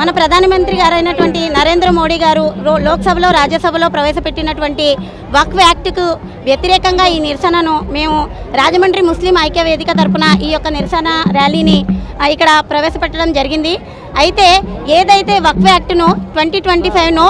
మన ప్రధానమంత్రి గారైనటువంటి నరేంద్ర మోడీ గారు లోక్సభలో రాజ్యసభలో ప్రవేశపెట్టినటువంటి వక్ఫ్ యాక్ట్కు వ్యతిరేకంగా ఈ నిరసనను మేము రాజమండ్రి ముస్లిం ఐక్య వేదిక తరపున ఈ యొక్క నిరసన ర్యాలీని ఇక్కడ ప్రవేశపెట్టడం జరిగింది. అయితే ఏదైతే వక్ఫ్ యాక్ట్ను ట్వంటీ ట్వంటీ ఫైవ్ను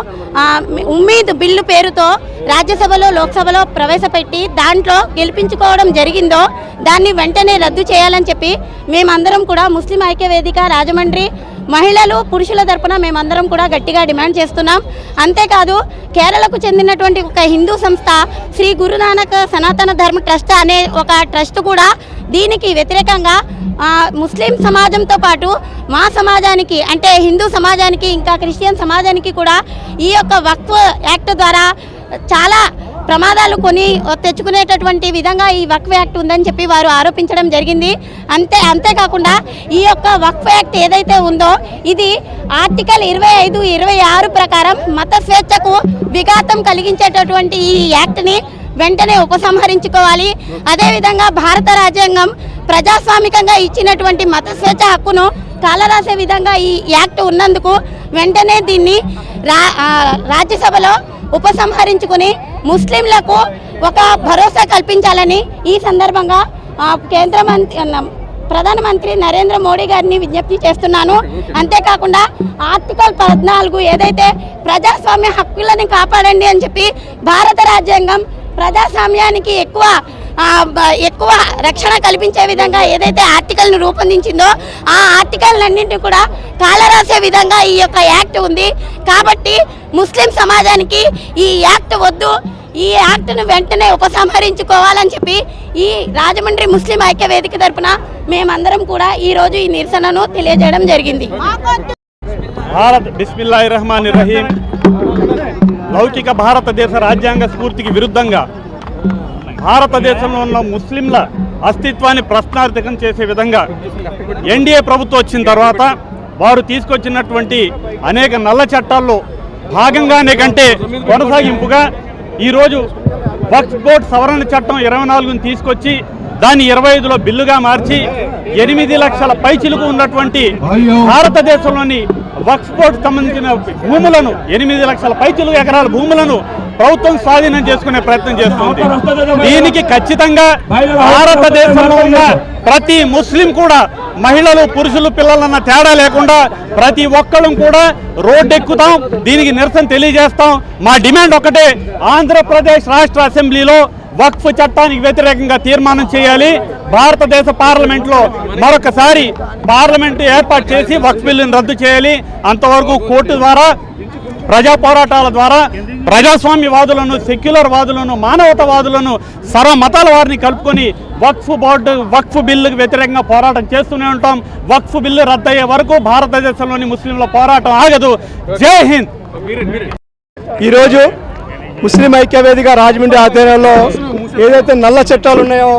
ఉమ్మీద్ బిల్లు పేరుతో రాజ్యసభలో లోక్సభలో ప్రవేశపెట్టి దాంట్లో గెలిపించుకోవడం జరిగిందో దాన్ని వెంటనే రద్దు చేయాలని చెప్పి మేమందరం కూడా ముస్లిం ఐక్య వేదిక రాజమండ్రి మహిళలు పురుషుల తరపున మేమందరం కూడా గట్టిగా డిమాండ్ చేస్తున్నాం. అంతేకాదు కేరళకు చెందినటువంటి ఒక హిందూ సంస్థ శ్రీ గురునానక్ సనాతన ధర్మ ట్రస్ట్ అనే ఒక ట్రస్ట్ కూడా దీనికి వ్యతిరేకంగా ముస్లిం సమాజంతో పాటు మా సమాజానికి అంటే హిందూ సమాజానికి ఇంకా క్రిస్టియన్ సమాజానికి కూడా ఈ యొక్క వక్ఫ్ యాక్ట్ ద్వారా చాలా ప్రమాదాలు కొని తెచ్చుకునేటటువంటి విధంగా ఈ వక్ఫ్ యాక్ట్ ఉందని చెప్పి వారు ఆరోపించడం జరిగింది. అంతే అంతేకాకుండా ఈ యొక్క వక్ఫ్ యాక్ట్ ఏదైతే ఉందో ఇది ఆర్టికల్ ఇరవై ఐదు ఇరవై ఆరు ప్రకారం మత స్వేచ్ఛకు విఘాతం కలిగించేటటువంటి ఈ యాక్ట్ని వెంటనే ఉపసంహరించుకోవాలి. అదేవిధంగా భారత రాజ్యాంగం ప్రజాస్వామికంగా ఇచ్చినటువంటి మత స్వేచ్ఛ హక్కును కాలరాసే విధంగా ఈ యాక్ట్ ఉన్నందుకు వెంటనే దీన్ని రా రాజ్యసభలో ఉపసంహరించుకుని ముస్లింలకు ఒక భరోసా కల్పించాలని ఈ సందర్భంగా కేంద్ర మంత్రి ప్రధానమంత్రి నరేంద్ర మోడీ గారిని విజ్ఞప్తి చేస్తున్నాను. అంతేకాకుండా ఆర్టికల్ పద్నాలుగు ఏదైతే ప్రజాస్వామ్య హక్కులని కాపాడండి అని చెప్పి భారత రాజ్యాంగం ప్రజాస్వామ్యానికి ఎక్కువ ఎక్కువ రక్షణ కల్పించే విధంగా ఏదైతే ఆర్టికల్ను రూపొందించిందో ఆ ఆర్టికల్నన్నింటినీ కూడా కాలరాసే విధంగా ఈ యొక్క యాక్ట్ ఉంది. కాబట్టి ముస్లిం సమాజానికి ఈ యాక్ట్ వద్దు. ఈ యాక్ట్ను వెంటనే ఉపసంహరించుకోవాలని చెప్పి ఈ రాజమండ్రి ముస్లిం ఐక్య వేదిక తరపున మేమందరం కూడా ఈ రోజు ఈ నిరసనను తెలియజేయడం జరిగింది. భారత్ బిస్మిల్లాహి రహమాన్ రహీం. లౌకిక భారతదేశ రాజ్యాంగ స్ఫూర్తికి విరుద్ధంగా భారతదేశంలో ఉన్న ముస్లింల అస్తిత్వాన్ని ప్రశ్నార్థకం చేసే విధంగా ఎన్డీఏ ప్రభుత్వం వచ్చిన తర్వాత వారు తీసుకొచ్చినటువంటి అనేక నల్ల చట్టాల్లో భాగంగానే కంటే కొనసాగింపుగా ఈరోజు వక్ఫ్ బోర్డ్ సవరణ చట్టం ఇరవై నాలుగుని తీసుకొచ్చి దాన్ని ఇరవై ఐదులో బిల్లుగా మార్చి ఎనిమిది లక్షల పైచిలుకు ఉన్నటువంటి భారతదేశంలోని వక్ఫ్ బోర్డ్ సంబంధించిన భూములను ఎనిమిది లక్షల పైచిలుగు ఎకరాల భూములను ప్రభుత్వం స్వాధీనం చేసుకునే ప్రయత్నం చేస్తుంది దీనికి ఖచ్చితంగా భారతదేశంలో ఉన్న ప్రతి ముస్లిం కూడా మహిళలు పురుషులు పిల్లలన్న తేడా లేకుండా ప్రతి ఒక్కళ్ళం కూడా రోడ్డెక్కుతాం. దీనికి నిరసన తెలియజేస్తాం. మా డిమాండ్ ఒకటే ఆంధ్రప్రదేశ్ రాష్ట్ర అసెంబ్లీలో వక్ఫ్ చట్టానికి వ్యతిరేకంగా తీర్మానం చేయాలి. భారతదేశ పార్లమెంట్లో మరొకసారి పార్లమెంట్ ఏర్పాటు చేసి వక్ఫ్ బిల్లును రద్దు చేయాలి. అంతవరకు కోర్టు ద్వారా ప్రజా పోరాటాల ద్వారా ప్రజాస్వామ్యవాదులను సెక్యులర్ వాదులను మానవతవాదులను సర్వ మతాల వారిని కలుపుకొని వక్ఫ్ బోర్డు వక్ఫ్ బిల్లుకు వ్యతిరేకంగా పోరాటం చేస్తూనే ఉంటాం. వక్ఫ్ బిల్లు రద్దయ్యే వరకు భారతదేశంలోని ముస్లింల పోరాటం ఆగదు. జై హింద్! ఈరోజు ముస్లిం ఐక్యవేదిక రాజమండ్రి ఆధ్వర్యంలో ఏదైతే నల్ల చట్టాలు ఉన్నాయో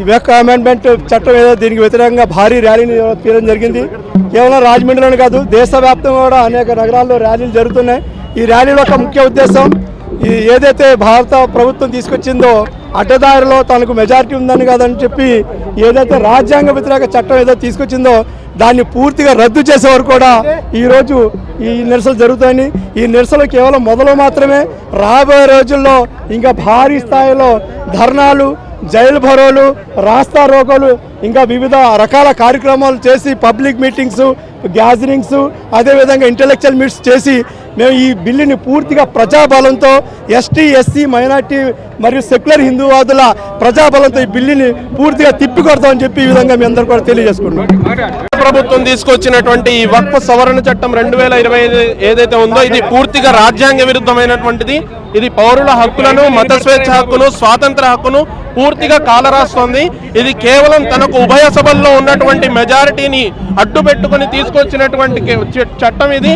ఈ వెక్ అమెండ్మెంట్ చట్టం ఏదో దీనికి వ్యతిరేకంగా భారీ ర్యాలీని తీయడం జరిగింది. కేవలం రాజమండ్రిలోనే కాదు దేశవ్యాప్తంగా కూడా అనేక నగరాల్లో ర్యాలీలు జరుగుతున్నాయి. ఈ ర్యాలీలో ఒక ముఖ్య ఉద్దేశం ఈ ఏదైతే భారత ప్రభుత్వం తీసుకొచ్చిందో అడ్డదారిలో తనకు మెజారిటీ ఉందని కాదని చెప్పి ఏదైతే రాజ్యాంగ వ్యతిరేక చట్టం ఏదో తీసుకొచ్చిందో దాన్ని పూర్తిగా రద్దు చేసే వరకు కూడా ఈరోజు ఈ నిరసనలు జరుగుతాయని. ఈ నిరసనలు కేవలం మొదలు మాత్రమే. రాబోయే రోజుల్లో ఇంకా భారీ స్థాయిలో ధర్నాలు జైలు భరోలు రాస్తా రోకోలు ఇంకా వివిధ రకాల కార్యక్రమాలు చేసి పబ్లిక్ మీటింగ్స్ గ్యాదరింగ్స్ అదేవిధంగా ఇంటలెక్చువల్ మీట్స్ చేసి మేము ఈ బిల్లుని పూర్తిగా ప్రజాబలంతో ఎస్టీ ఎస్సీ మైనార్టీ మరియు సెక్యులర్ హిందూవాదుల ప్రజాబలంతో ఈ బిల్లుని పూర్తిగా తిప్పికొడతామని చెప్పి ఈ విధంగా మీ అందరూ కూడా తెలియజేసుకుంటున్నాం. ప్రభుత్వం తీసుకొచ్చినటువంటి ఈ వక్ఫ్ సవరణ చట్టం రెండు వేల ఇరవై ఐదు ఏదైతే ఉందో ఇది పూర్తిగా రాజ్యాంగ విరుద్ధమైనటువంటిది. ఇది పౌరుల హక్కులను మత స్వేచ్ఛ హక్కును స్వాతంత్ర హక్కును పూర్తిగా కాలరాస్తోంది. ఇది కేవలం తనకు ఉభయ సభల్లో ఉన్నటువంటి మెజారిటీని అడ్డు పెట్టుకుని తీసుకొచ్చినటువంటి చట్టం ఇది.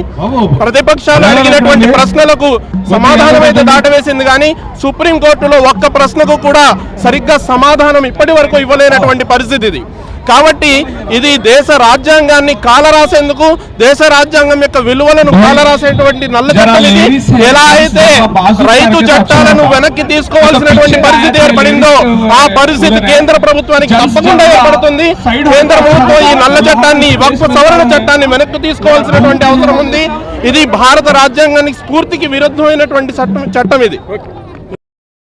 ప్రతిపక్షాలు అడిగినటువంటి ప్రశ్నలకు సమాధానం అయితే దాటవేసింది కానీ సుప్రీం కోర్టులో ఒక్క ప్రశ్నకు కూడా సరిగ్గా సమాధానం ఇప్పటి వరకు ఇవ్వలేనటువంటి పరిస్థితి ఇది. కాబట్టి ఇది దేశ రాజ్యాంగాన్ని కాలరాసేందుకు దేశ రాజ్యాంగం యొక్క విలువలను కాలరాసేటువంటి నల్ల చట్టం ఇది. ఎలా అయితే రైతు చట్టాలను వెనక్కి తీసుకోవాల్సినటువంటి పరిస్థితి ఏర్పడిందో ఆ పరిస్థితి కేంద్ర ప్రభుత్వానికి తప్పకుండా ఏర్పడుతుంది. కేంద్ర ప్రభుత్వం ఈ నల్ల చట్టాన్ని వక్ఫ్ సవరణ చట్టాన్ని వెనక్కి తీసుకోవాల్సినటువంటి అవసరం ఉంది. ఇది భారత రాజ్యాంగానికి స్ఫూర్తికి విరుద్ధమైనటువంటి చట్టం చట్టం ఇది.